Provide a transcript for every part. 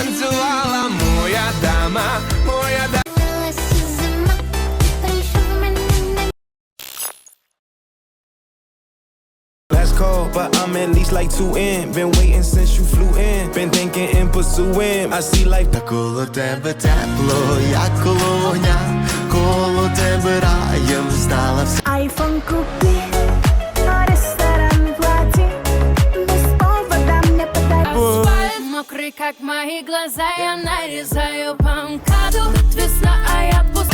танцювала моя дама, моя дама. But I'm at least like two in. Been waiting since you flew in. Been thinking and pursuing. I see life Та коло тебе тепло, як колоня, коло тебе раєм стала. Айфон купи, как мои глаза Я нарезаю по МКАДу весна, а я пуст.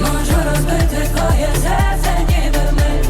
Можу розбити твоє серце, ніби ми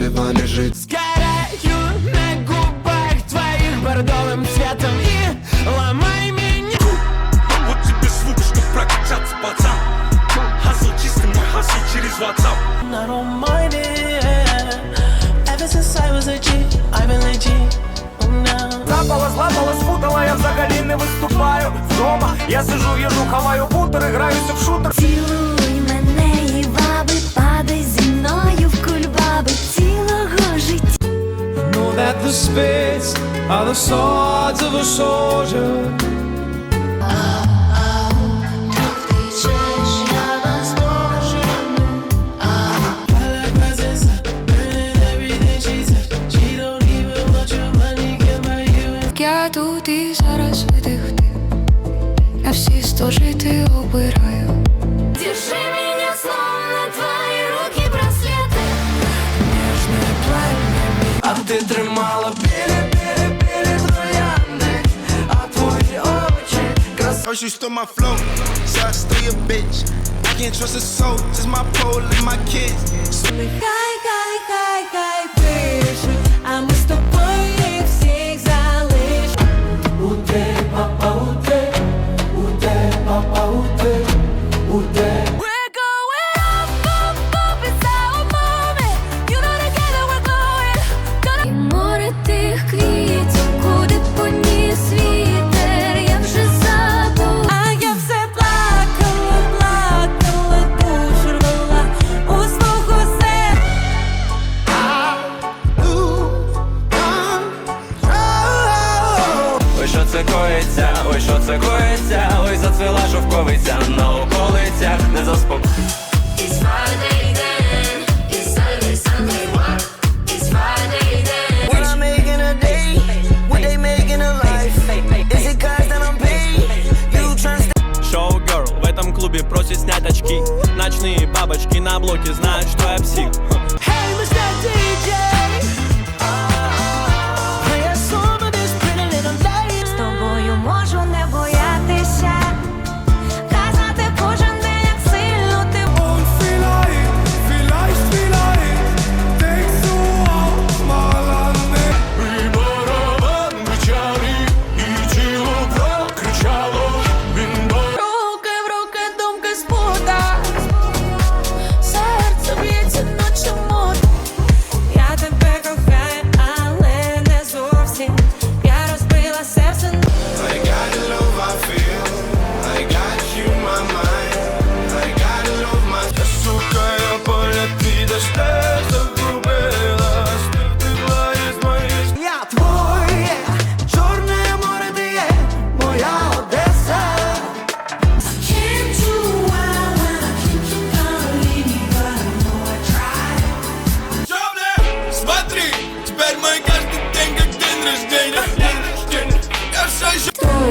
Не успевали. Сгораю на губах твоих бордовым цветом И ломай меня. Вот тебе звук, чтоб прокачаться, пацан. Хасл чистый, мой хасл через WhatsApp. I don't mind it Ever since I was a G I've been legit Запала, зламала, спутала, я взагалі не виступаю Вдома. Я сижу, їжу, хаваю бутери, граюся в шутер. Цілуй are the swords of a soldier Я тут і зараз видихти Я всі сто жити обираю Держи меня словно твои руки браслеты Нежное пламя А ти тримала First you stole my flow, so I stay a bitch. I can't trust a soul, just my pole and my kids. So guy, guy, guy, guy, bitch. I'm a stupid. Це коїться, ой, що це коїться, ой, зацвіла шовковиця на околицях, не заспок.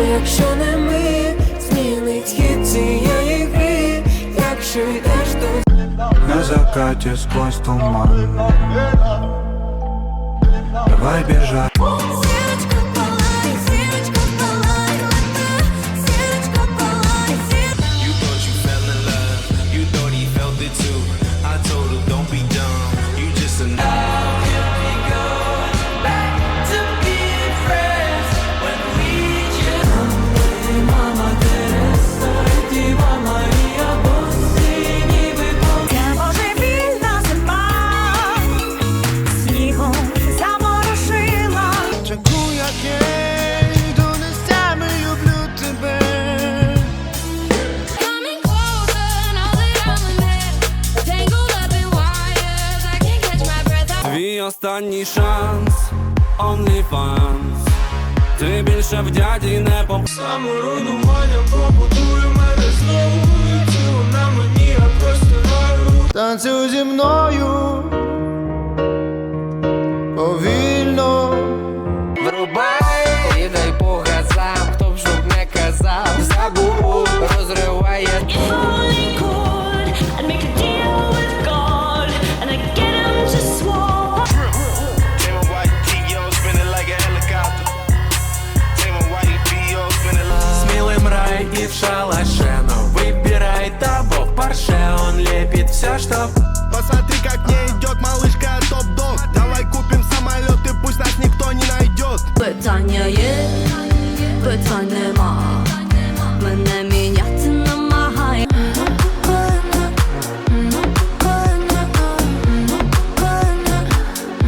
Якщо не ми, змінить хід цієї гри Якщо йдеш до На закате сквозь туман. Давай бежать Ти більше в дяді не поп... Саморуйнування побудує мене знову І на мені я простираю Танцюй зі мною. Повільно что Посмотри, как мне идет малышка топ-дог Давай купим самолет и пусть нас никто не найдет Питання є, питань нема. Мене міняти намагає.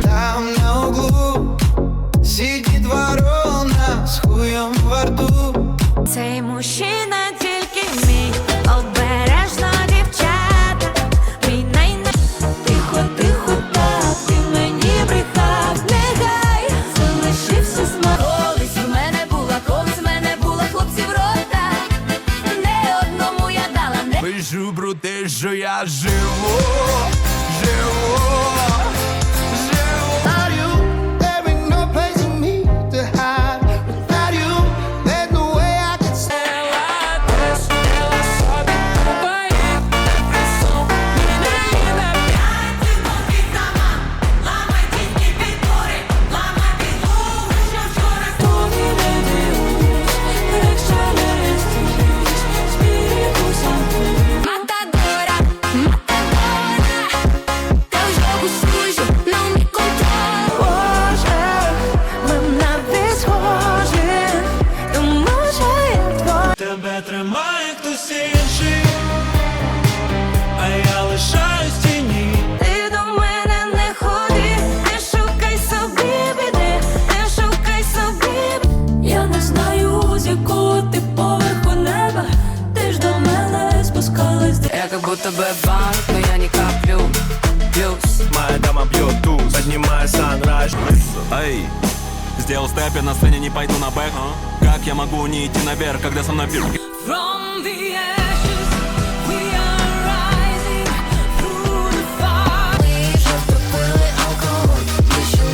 Там на углу сидит ворона с хуем во рту Цей мужчина про я живу, сделал степ, я на сцене не пойду на бэк Как я могу не идти наверх, когда со мной пир From the ashes, we are rising through the fire. Ми вже пропили алкоголь,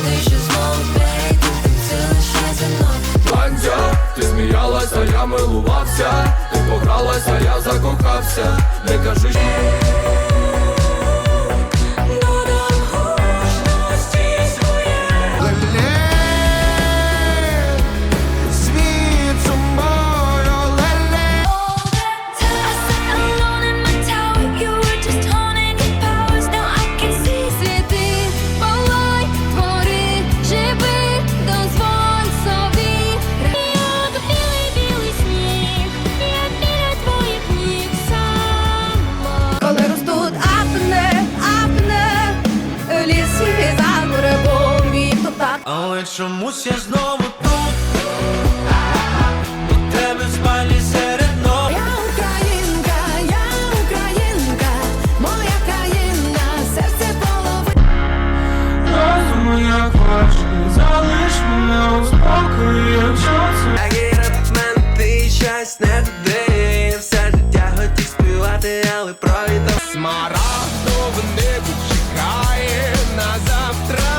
нижче знову перейти, ти лише зі. Бандя, ти сміялася, я милувався Ти погралася, я закохався Не кажи Додам чомусь я знову тут. У тебе в спальні серед ног Я українка, я українка, моя країна, серце половина. Розум як залиш мене у спокої, якщо це I get ти щось не туди Все життя хотів співати, але провідав Смарагдове небо чекає на завтра,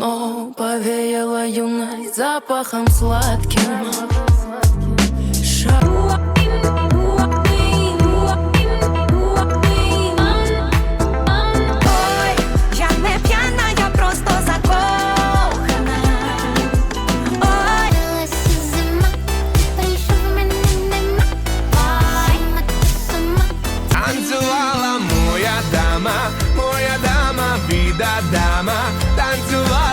окно Повеяло юной запахом сладким ша.